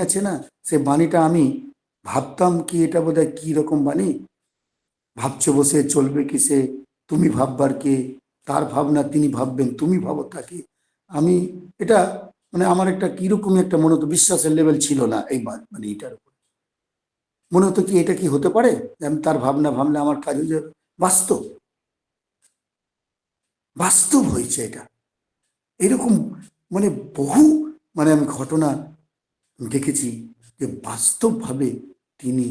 আছে না, সে বাণীটা আমি ভাবতাম কি এটা বোধহয় কি রকম বাণী? ভাবছ বসে, চলবে কি সে? তুমি ভাববার কে? তার ভাবনা তিনি ভাববেন, তুমি ভাবো তাকে। আমি এটা মানে আমার একটা কীরকম একটা মনে হতো, বিশ্বাসের লেভেল ছিল না এই মানে এটার উপর। মনে হতো কি এটা কি হতে পারে? আমি তার ভাবনা ভাবলে আমার কাজ হয়ে যাবে। বাস্তব। বাস্তব হয়েছে এটা। এরকম মানে বহু মানে আমি ঘটনা দেখেছি যে বাস্তবভাবে তিনি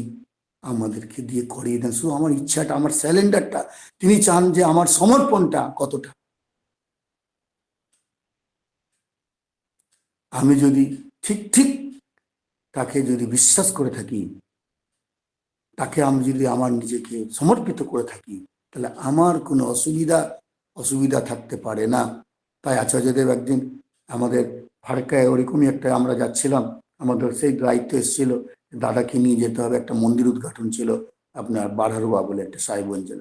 আমাদেরকে দিয়ে করিয়ে দেন। শুধু আমার ইচ্ছাটা, আমার স্যালেন্ডারটা, তিনি চান যে আমার সমর্পণটা কতটা। আমি যদি ঠিক ঠিক তাকে যদি বিশ্বাস করে থাকি, তাকে আমি যদি আমার নিজেকে সমর্পিত করে থাকি, তাহলে আমার কোনো অসুবিধা অসুবিধা থাকতে পারে না। তাই আচার্যদেব একদিন আমাদের ফারাক্কায় ওরকমই একটা আমরা যাচ্ছিলাম আমাদের সেই দায়িত্ব এসেছিল, দাদাকে নিয়ে যেতে হবে, একটা মন্দির উদ্ঘাটন ছিল আপনার বারহারুয়া বলে একটা সাহেবগঞ্জে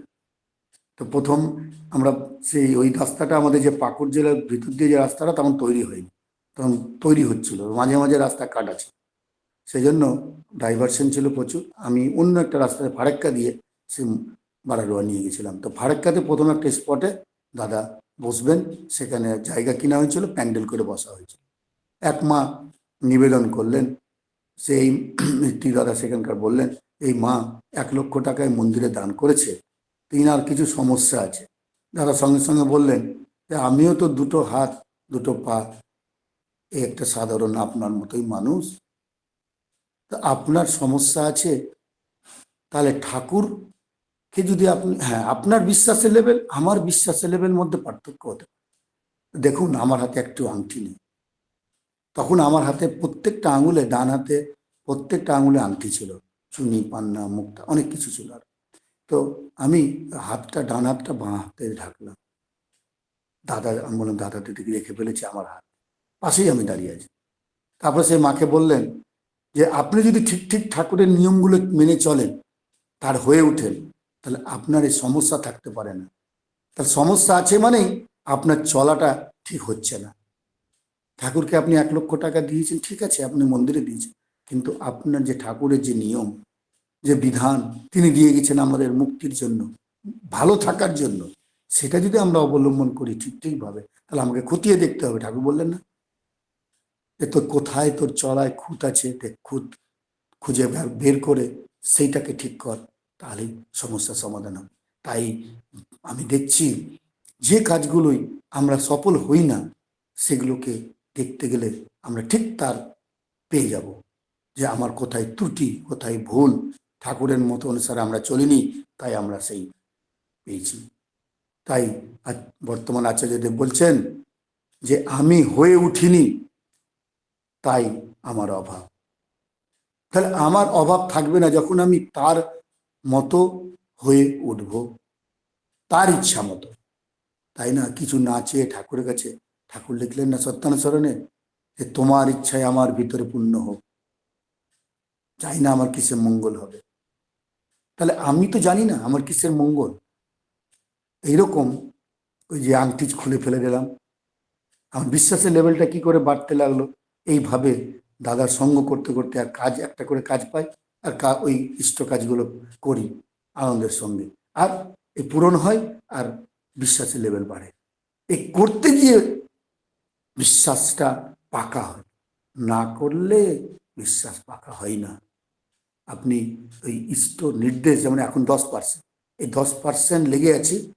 তো প্রথম আমরা সেই ওই রাস্তাটা আমাদের যে পাকুড় জেলার ভিতর দিয়ে যে রাস্তাটা তখন তৈরি হয়নি তখন তৈরি হচ্ছিল, মাঝে মাঝে রাস্তা কাটা ছিল। সেই জন্য ডাইভারশন ছিল প্রচুর। আমি অন্য একটা রাস্তায় ফারাক্কা দিয়ে সে বারারোয়া নিয়ে গেছিলাম। তো ফারাক্কাতে প্রথম একটা স্পটে দাদা বসবেন, সেখানে জায়গা কিনা হয়েছিল, প্যান্ডেল করে বসা হয়েছিল। এক মা নিবেদন করলেন। সেই দাদা সেখানকার বললেন, এই মা, এক লক্ষ টাকায় মন্দিরে দান করেছে। তিনার কিছু সমস্যা আছে। দাদা সঙ্গে সঙ্গে বললেন যে আমিও তো দুটো হাত, দুটো পা এই একটা সাধারণ আপনার মতোই মানুষ। তা আপনার সমস্যা আছে, তাহলে ঠাকুরকে যদি আপনি হ্যাঁ আপনার বিশ্বাসের লেভেল আমার বিশ্বাসের লেভেল মধ্যে পার্থক্য হতে দেখুন, আমার হাতে একটু আংটি নেই। তখন আমার হাতে প্রত্যেকটা আঙুলে, ডান হাতে প্রত্যেকটা আঙুলে আংটি ছিল। চুনি, পান্না, মুক্তা, অনেক কিছু ছিল আর। তো আমি হাতটা, ডান হাতটা বাঁ হাতে ঢাকলাম। দাদা, আমি বললাম, দাদা দিদিকে রেখে ফেলেছি আমার হাত। পাশেই আমি দাঁড়িয়ে আছি। তারপর সে মাকে বললেন যে, আপনি যদি ঠিক ঠিক ঠাকুরের নিয়মগুলো মেনে চলেন, তার হয়ে ওঠেন, তাহলে আপনার এই সমস্যা থাকতে পারে না। তার সমস্যা আছে মানেই আপনার চলাটা ঠিক হচ্ছে না। ঠাকুরকে আপনি এক লক্ষ টাকা দিয়েছেন, ঠিক আছে, আপনি মন্দিরে দিয়েছেন। কিন্তু আপনার যে ঠাকুরের যে নিয়ম, যে বিধান, তিনি দিয়ে গেছেন আমাদের মুক্তির জন্য, ভালো থাকার জন্য, সেটা যদি আমরা অবলম্বন করি ঠিক, ঠিকভাবে, তাহলে আমাকে খতিয়ে দেখতে হবে। ঠাকুর বললেন না? যে তোর কোথায় তোর চলায় খুঁত আছে খুঁত খুঁজে বের করে সেইটাকে ঠিক কর তাহলেই সমস্যার সমাধান হবে। তাই আমি দেখছি যে কাজগুলোই আমরা সফল হই না, সেগুলোকে দেখতে গেলে আমরা ঠিক তার পেয়ে যাব যে আমার কোথায় ত্রুটি, কোথায় ভুল, ঠাকুরের মতো অনুসারে আমরা চলিনি, তাই আমরা সেই পেয়েছি। তাই বর্তমান আচার্যদেব বলছেন যে আমি হয়ে উঠিনি, তাই আমার অভাব। তাহলে আমার অভাব থাকবে না যখন আমি তার মতো হয়ে উঠব, তার ইচ্ছা মতো। তাই না? কিছু না চেয়ে ঠাকুরের কাছে ঠাকুর লিখলেন না সত্যানুসরণে যে তোমার ইচ্ছায় আমার ভিতরে পূর্ণ হোক। জানি না আমার কিসের মঙ্গল হবে। তাহলে আমি তো জানি না আমার কিসের মঙ্গল। এইরকম ওই যে আংটি খুলে ফেলে দিলাম। আমার বিশ্বাসের লেভেলটা কি করে বাড়তে লাগল? এইভাবে দাদার সঙ্গ করতে করতে আর কাজ, একটা করে কাজ পাই আর ওই ইষ্ট কাজগুলো করি আনন্দের সঙ্গে। আর এ পূরণ হয় আর বিশ্বাসের লেভেল বাড়ে। এই করতে গিয়ে বিশ্বাসটা পাকা হয়। না করলে বিশ্বাস পাকা হয় না। আপনি ওই ইষ্ট নির্দেশ, যেমন এখন দশ পার্সেন্ট এই দশ পার্সেন্ট লেগে আছি।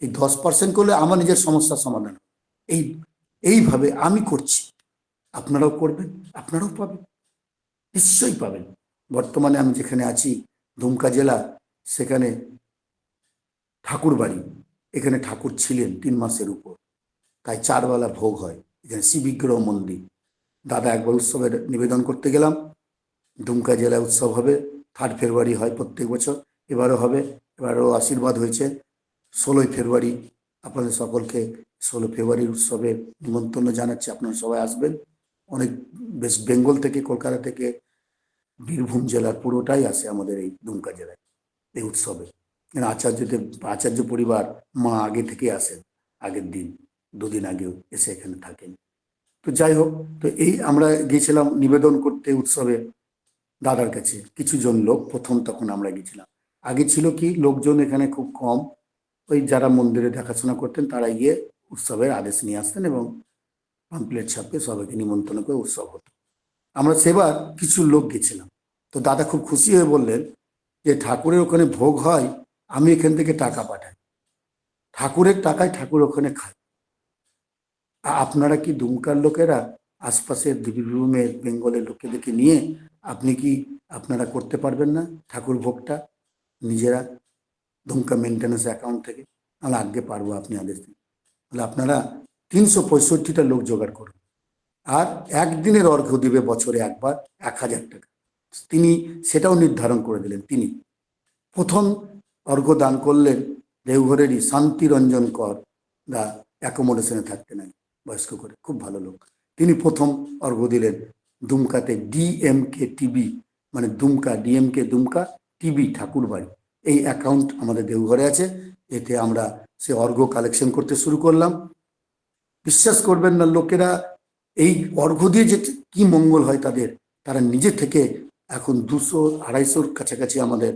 এই দশ পার্সেন্ট করলে আমার নিজের সমস্যার সমাধান। এই, এইভাবে আমি করছি। আপনারাও করবেন, আপনারাও পাবেন। নিশ্চয়ই পাবেন। বর্তমানে আমি যেখানে আছি, দুমকা জেলা, সেখানে ঠাকুর বাড়ি এখানে ঠাকুর ছিলেন তিন মাসের উপর। তাই চারবেলা ভোগ হয়। এখানে শিবিগ্রহ মন্দির। দাদা একবার উৎসবের নিবেদন করতে গেলাম। দুমকা জেলায় উৎসব হবে। থার্ড ফেব্রুয়ারি হয় প্রত্যেক বছর। এবারও হবে। এবারও আশীর্বাদ হয়েছে। ষোলোই ফেব্রুয়ারি আপনাদের সকলকে ষোলো ফেব্রুয়ারির উৎসবে নিমন্ত্রণ জানাচ্ছি। আপনারা সবাই আসবেন। অনেক বেশ বেঙ্গল থেকে, কলকাতা থেকে, বীরভূম জেলার পুরোটাই আসে আমাদের এই দুমকা জেলায় এই উৎসবে। আচার্যদের, আচার্য পরিবার মা আগে থেকে আসেন আগের দিন। দুদিন আগেও এসে এখানে থাকেন। তো যাই হোক, তো এই আমরা গিয়েছিলাম নিবেদন করতে উৎসবে দাদার কাছে। কিছুজন লোক, প্রথম তখন আমরা গেছিলাম আগে ছিল কি, লোকজন এখানে খুব কম। ওই যারা মন্দিরে দেখাশোনা করতেন, তারা গিয়ে উৎসবের আদেশ নিয়ে আসতেন এবং পাম্পলেট ছাপে সবাইকে নিমন্ত্রণ করে উৎসব হতো। আমরা সেবার কিছু লোক গেছিলাম তো দাদা খুব খুশি হয়ে বললেন যে, ঠাকুরের ওখানে ভোগ হয়, আমি এখান থেকে টাকা পাঠাই। ঠাকুরের টাকায় ঠাকুর ওখানে আ- আপনারা কি দুমকার লোকেরা আশপাশের বীরভূমের বেঙ্গলের লোকেদেরকে নিয়ে আপনি কি আপনারা করতে পারবেন না ঠাকুর ভোগটা নিজেরা দুমকা মেনটেন্যান্স অ্যাকাউন্ট থেকে? তাহলে আগে পারব আপনি আদেশ দিন। তাহলে আপনারা তিনশো পঁয়ষট্টিটা লোক জোগাড় করুন। আর একদিনের অর্ঘ্য দিবে বছরে একবার, এক হাজার টাকা। তিনি সেটাও নির্ধারণ করে দিলেন, তিনি। প্রথম অর্ঘ্য দান করলেন দেওঘরেরই শান্তিরঞ্জন কর দা অ্যাকোমোডেশনে থাকতেন আগে বয়স্ক করে, খুব ভালো লোক। তিনি প্রথম অর্ঘ্য দিলেন দুমকাতে ডিএমকে টিবি মানে দুমকা ডিএমকে দুমকা টিবি ঠাকুরবাড়ি এই অ্যাকাউন্ট আমাদের দেওঘরে আছে। এতে আমরা সে অর্ঘ কালেকশন করতে শুরু করলাম। বিশ্বাস করবেন না লোকেরা, এই অর্ঘ দিয়ে যে কি মঙ্গল হয় তাদের, তারা নিজে থেকে এখন দুশো, আড়াইশোর কাছাকাছি আমাদের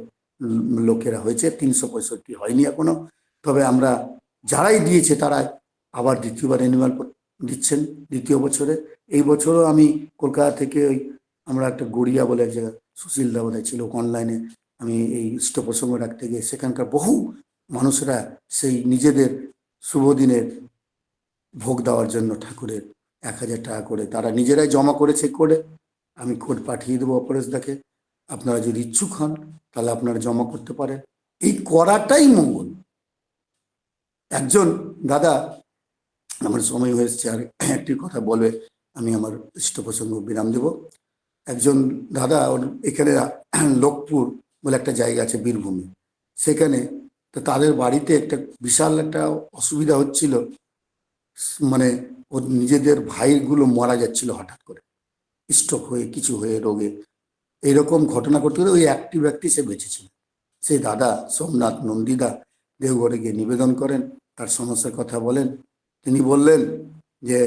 লোকেরা হয়েছে। তিনশো পঁয়ষট্টি হয়নি এখনও। তবে আমরা যারাই দিয়েছে তারা আবার দ্বিতীয়বার অ্যানুয়াল দিচ্ছেন দ্বিতীয় বছরে। এই বছরও আমি কলকাতা থেকে ওই আমরা একটা গড়িয়া বলে এক জায়গা সুশীল দা বোধহয় ছিল অনলাইনে আমি এই ইষ্ট প্রসঙ্গ রাখতে গিয়ে সেখানকার বহু মানুষরা সেই নিজেদের শুভ দিনের ভোগ দেওয়ার জন্য ঠাকুরের এক হাজার টাকা করে তারা নিজেরাই জমা করে চেক করে আমি কোড পাঠিয়ে দেবো অপরেশদাকে। আপনারা যদি ইচ্ছুক হন, তাহলে আপনারা জমা করতে পারেন। এই করাটাই মঙ্গল। একজন দাদা আমার সময় হয়ে এসছে, আর একটি কথা বলবে, আমি আমার ইষ্ট প্রসঙ্গ বিরাম দেব। একজন দাদা, ওর এখানে লোকপুর বলে একটা জায়গা আছে বীরভূমে। সেখানে তো তাদের বাড়িতে একটা বিশাল একটা অসুবিধা হচ্ছিল। মানে ওর নিজেদের ভাইগুলো মারা যাচ্ছিল হঠাৎ করে। স্ট্রোক হয়ে, কিছু হয়ে রোগে। এইরকম ঘটনা ঘটতে গেলে ওই একটি ব্যক্তি সে বেঁচেছিল। সেই দাদা সোমনাথ নন্দীদা দেওঘরে গিয়ে নিবেদন করেন, তার সমস্যার কথা বলেন তিনি বললেন যে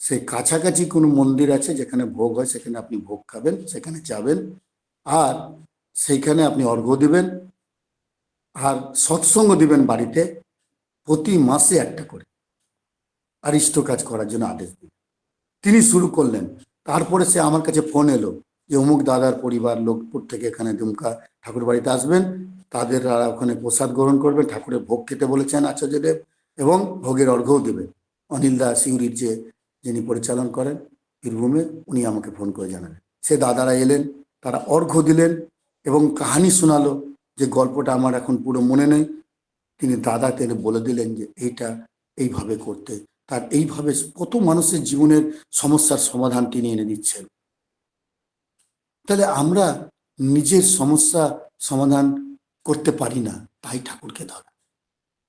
সেই কাছাকাছি কোনো মন্দির আছে যেখানে ভোগ হয়, সেখানে আপনি ভোগ খাবেন, সেখানে যাবেন আর সেইখানে আপনি অর্ঘ্য দিবেন আর সৎসঙ্গ দিবেন বাড়িতে প্রতি মাসে একটা করে আর ইষ্ট কাজ করার জন্য আদেশ দিন তিনি শুরু করলেন। তারপরে সে আমার কাছে ফোন এলো যে অমুক দাদার পরিবার লোকপুর থেকে এখানে দুমকা ঠাকুর বাড়িতে আসবেন, তাদের ওখানে প্রসাদ গ্রহণ করবেন, ঠাকুরের ভোগ খেতে বলেছেন আচার্যদেব এবং ভোগের অর্ঘ্যও দেবেন। অনিল দা সিউড়ির যে যিনি পরিচালন করেন বীরভূমে উনি আমাকে ফোন করে জানালেন। সে দাদারা এলেন, তারা অর্ঘ্য দিলেন এবং কাহানি শোনালো যে গল্পটা আমার এখন পুরো মনে নেই। তিনি দাদা তিনি বলে দিলেন যে এইটা এইভাবে করতে। তার এইভাবে কত মানুষের জীবনের সমস্যার সমাধান তিনি এনে দিচ্ছেন। তাহলে আমরা নিজের সমস্যা সমাধান করতে পারি না, তাই ঠাকুরকে ধরা।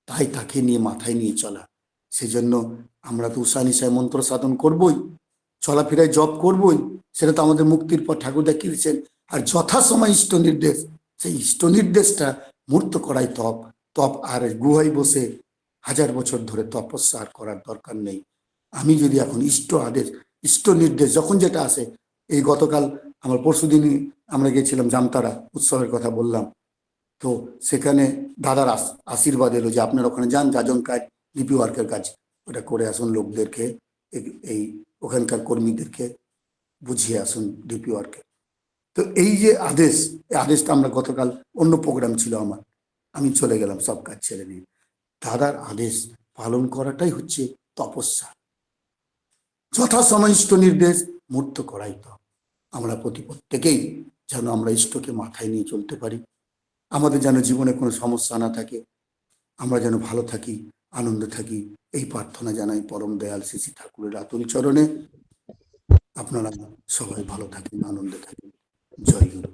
তাই তাকে নিয়ে মাথায় নিয়ে চলা। সেজন্য আমরা তো উষা নিশায় মন্ত্র সাধন করবই, চলাফেরায় জপ করবই, সেটা তো আমাদের মুক্তির পর ঠাকুর দেখিয়েছেন, আর যথাসময় ইষ্ট নির্দেশ সেই ইষ্ট নির্দেশটা মূর্ত করাই তপ। তপ আর গুহায় বসে হাজার বছর ধরে তপস্যা আর করার দরকার নেই। আমি যদি এখন ইষ্ট আদেশ ইষ্ট নির্দেশ যখন যেটা আসে, এই গতকাল আমার পরশুদিনই আমরা গেছিলাম জামতারা, উৎসবের কথা বললাম। তো সেখানে দাদার আশীর্বাদ এলো যে আপনার ওখানে যান, যাজন কাজ লিপি ওয়ার্কের কাজ ওটা করে আসুন লোকদেরকে, এই- ওখানকার কর্মীদেরকে বুঝিয়ে আসুন ডিপি ওয়ার্কে। তো এই যে আদেশ, এই আদেশটা আমরা গতকাল অন্য প্রোগ্রাম ছিল আমার, আমি চলে গেলাম সব কাজ ছেড়ে নিয়ে দাদার আদেশ পালন করাটাই হচ্ছে তপস্যা। যথাসময় ইষ্ট নির্দেশ, মূর্ত করাই তো। আমরা প্রতি প্রত্যেকেই যেন আমরা ইষ্টকে মাথায় নিয়ে চলতে পারি। আমাদের যেন জীবনে কোনো সমস্যা না থাকে। আমরা যেন ভালো থাকি। আনন্দে থাকি। এই প্রার্থনা জানাই পরম দয়াল শ্রী ঠাকুরের আতুল চরণে। আপনারা সবাই ভালো থাকেন, আনন্দে থাকেন। জয় গুরু।